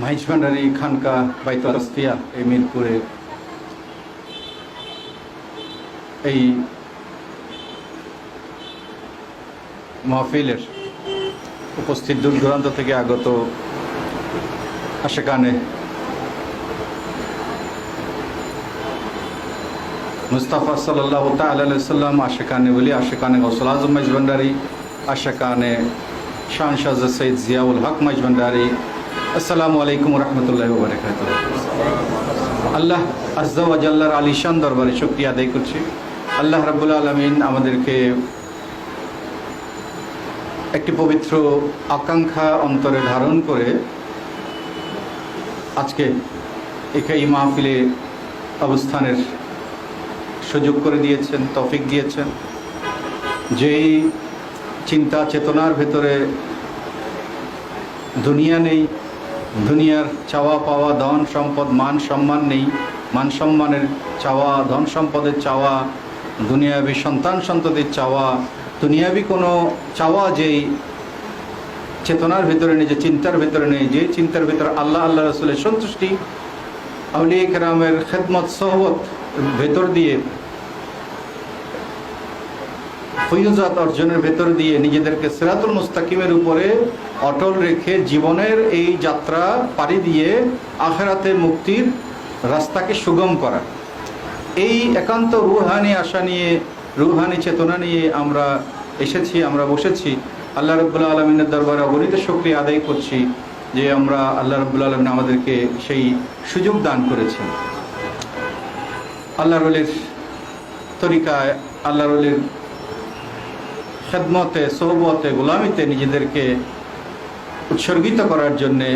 মাইজভান্ডারি খানকা বাইতুল আসফিয়া এই মিরপুরে এই মাহফিলের উপস্থিত দূর দূরান্ত থেকে আগত আশেকানে মুস্তাফা সাল্লাহ তাল্লাম আশেকানে বলি আশেকানে গৌসল আজম মাইজভান্ডারি আশেকানে শান শাহ সৈয়দ জিয়াউল হক মাইজভান্ডারি আসসালামু আলাইকুম রহমতুল্লাহ বারকাত আল্লাহ আজ্লার আলিশান দরবারে শুক্রিয়া আদায় করছি। আল্লাহ রাবুল আলমিন আমাদেরকে একটি পবিত্র আকাঙ্ক্ষা অন্তরে ধারণ করে আজকে এই মাহফিলে অবস্থানের সুযোগ করে দিয়েছেন, তফিক দিয়েছেন। যেই চিন্তা চেতনার ভেতরে দুনিয়া নেই দুনিয়ার চাওয়া পাওয়া ধন সম্পদ, মান সম্মান নেই। মান সম্মানের চাওয়া, ধন সম্পদের চাওয়া, দুনিয়াবি সন্তান সন্ততির চাওয়া, দুনিয়াবি কোনো চাওয়া যেই চেতনার ভেতরে নেই, যে চিন্তার ভেতরে নেই, যে চিন্তার ভেতরে আল্লাহ আল্লাহ রসুলের সন্তুষ্টি। আউলিয়া কেরামের খেদমত, সহবত ভেতর দিয়ে ফৈজাত অর্জনের ভেতর দিয়ে নিজেদেরকে সিরাতুল মুস্তাকিমের উপরে অটল রেখে জীবনের এই যাত্রা পাড়ি দিয়ে আখেরাতে মুক্তির রাস্তাকে সুগম করা। এই একান্ত রুহানি আশা নিয়ে, রুহানি চেতনা নিয়ে আমরা এসেছি, আমরা বসেছি। আল্লাহ রব্বুল্লা আলমিনের দরবারে অগণিত শক্তি আদায় করছি যে আমরা আল্লাহ রব্বুল্লা আলমিন আমাদেরকে সেই সুযোগ দান করেছেন। আল্লাহ রলির তরিকায় আল্লাহ রলির খেদমতে সৌবতে গোলামিতে নিজেদেরকে উৎসর্গিত করার জন্যে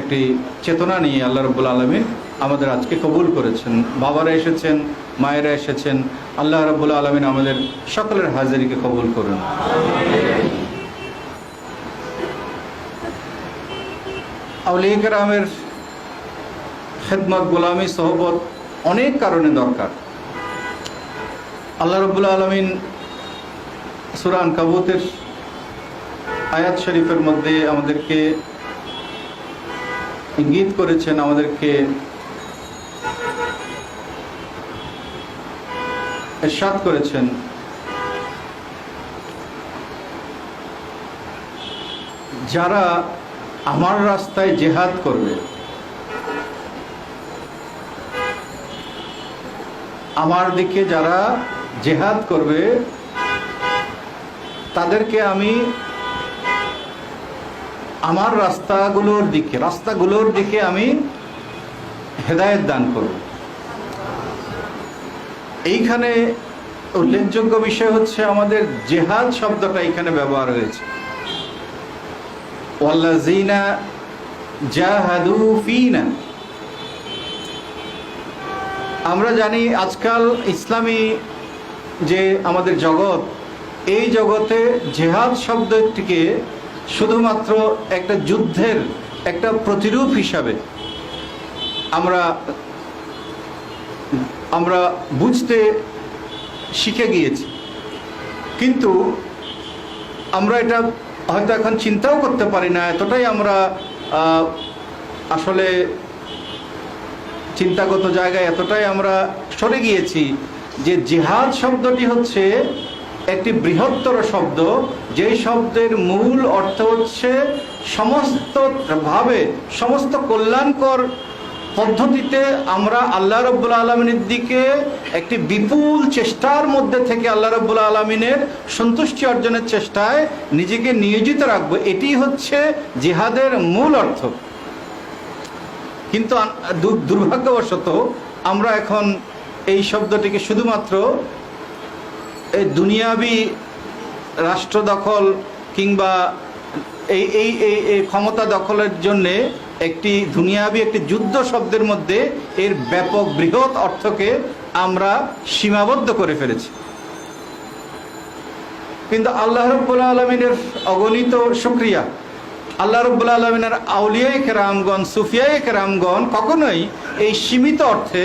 একটি চেতনা নিয়ে আল্লাহ রব্বুল আলমিন আমাদের আজকে কবুল করেছেন। বাবারা এসেছেন, মায়েরা এসেছেন, আল্লাহ রব্বুল আলমিন আমাদের সকলের হাজারিকে কবুল করুন। আউলিয়া রামের খেদমত, গোলামি, সহবত অনেক কারণে দরকার। আল্লাহ রব্বুল আলমিন সুরান কাবুতের আয়াত শরীফের মধ্যে আমাদেরকে ইঙ্গিত করেছেন, আমাদেরকে এরশাদ করেছেন। যারা আমার রাস্তায় জেহাদ করবে, আমার দিকে যারা জেহাদ করবে তাদেরকে আমি আমার রাস্তাগুলোর দিকে রাস্তাগুলোর দিকে আমি হেদায়ত দান করব। এইখানে উল্লেখযোগ্য বিষয় হচ্ছে আমাদের জেহাদ শব্দটা এখানে ব্যবহার হয়েছে। আমরা জানি আজকাল ইসলামী যে আমাদের জগৎ এই জগতে জেহাদ শব্দটিকে শুধুমাত্র একটা যুদ্ধের একটা প্রতিরূপ হিসাবে আমরা আমরা বুঝতে শিখে গিয়েছি। কিন্তু আমরা এটা হয়তো এখন চিন্তাও করতে পারি না, এতটাই আমরা আসলে চিন্তাগত জায়গায় এতটাই আমরা সরে গিয়েছি যে জেহাদ শব্দটি হচ্ছে একটি বৃহত্তর শব্দ যে শব্দের মূল অর্থ হচ্ছে সমস্ত ভাবে, সমস্ত কল্যাণকর পদ্ধতিতে আমরা আল্লাহ রব্বুল আলমিনের দিকে একটি বিপুল চেষ্টার মধ্যে থেকে আল্লাহ রব্বুল আলমিনের সন্তুষ্টি অর্জনের চেষ্টায় নিজেকে নিয়োজিত রাখব। এটি হচ্ছে জিহাদের মূল অর্থ। কিন্তু দুর্ভাগ্যবশত আমরা এখন এই শব্দটিকে শুধুমাত্র এই দুনিয়াবি রাষ্ট্র দখল কিংবা এই এই এই এই ক্ষমতা দখলের জন্যে একটি দুনিয়াবি একটি যুদ্ধ শব্দের মধ্যে এর ব্যাপক বৃহৎ অর্থকে আমরা সীমাবদ্ধ করে ফেলেছি। কিন্তু আল্লাহ রব্বুল্লা আলমিনের অগণিত সুক্রিয়া আল্লাহ রব্বুল্লা আলমিনের আউলিয়াই কেরামগণ সুফিয়াই কেরামগণ কখনোই এই সীমিত অর্থে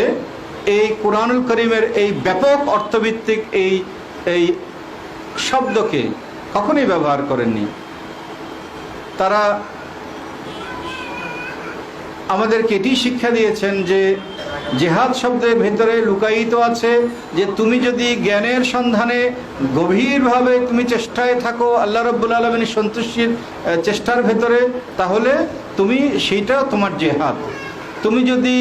এই কোরআনুল করিমের এই ব্যাপক অর্থভিত্তিক এই এই শব্দকে কখনোই ব্যবহার করেননি। তারা আমাদেরকে এটি শিক্ষা দিয়েছেন যে জেহাদ শব্দের ভেতরে লুকায়িত আছে যে তুমি যদি জ্ঞানের সন্ধানে গভীরভাবে তুমি চেষ্টায় থাকো, আল্লাহ রব্বুল আলমিনের সন্তুষ্টির চেষ্টার ভেতরে, তাহলে তুমি সেইটা তোমার জেহাদ। তুমি যদি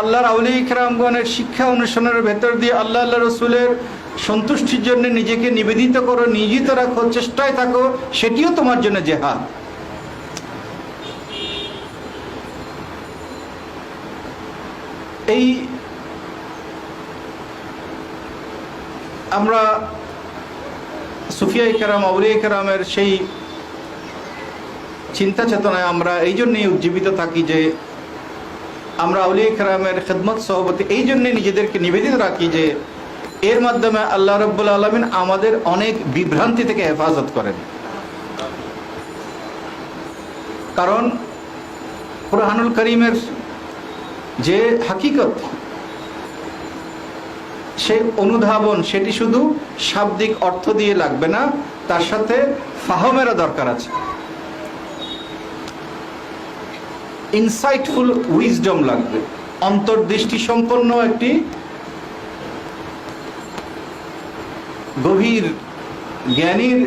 আল্লাহর আউলি ইকরামগণের শিক্ষা অনুসরণের ভেতর দিয়ে আল্লাহ আল্লাহ রসুলের সন্তুষ্টির জন্য নিজেকে নিবেদিত করো, নিয়োজিত রাখো, চেষ্টায় থাকো, সেটিও তোমার জন্য জেহাদ। এই আমরা সুফিয়া কেরাম আউলিয়া কেরামের সেই চিন্তা চেতনায় আমরা এই জন্যই উজ্জীবিত থাকি যে আমরা আউলিয়া কেরামের খেদমত সহবতী এই জন্যে নিজেদেরকে নিবেদিত রাখি যে এর মাধ্যমে আল্লাহ রব্বুল আলমিন আমাদের অনেক বিভ্রান্তি থেকে হেফাজত করেন। কারণ কোরআনুল করিমের যে হাকিকত, সে অনুধাবন, সেটি শুধু শাব্দিক অর্থ দিয়ে লাগবে না, তার সাথে ফাহমেরও দরকার আছে। ইনসাইটফুল উইজডম লাগবে। অন্তর্দৃষ্টি সম্পন্ন একটি গভীর জ্ঞানীর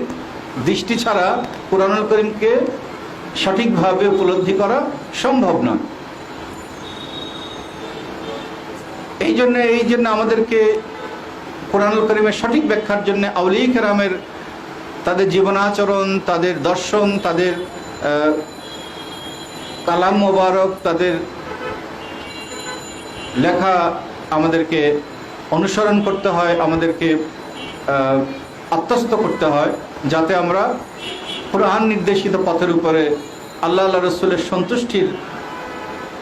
দৃষ্টি ছাড়া কোরআনুল করিমকে সঠিকভাবে উপলব্ধি করা সম্ভব নয়। এই জন্য এই জন্য আমাদেরকে কোরআনুল করিমের সঠিক ব্যাখ্যার জন্য আউলিয়া কেরামের তাদের জীবনাচরণ, তাদের দর্শন, তাদের কালাম মোবারক তাদের লেখা আমাদেরকে অনুসরণ করতে হয়, আমাদেরকে আত্মস্থ করতে হয়, যাতে আমরা কোরআন নির্দেশিত পথের উপরে আল্লাহ আল্লাহ রসুলের সন্তুষ্টির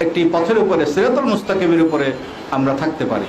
একটি পথের উপরে, সিরাতুল মুস্তাকিমের উপরে আমরা থাকতে পারি।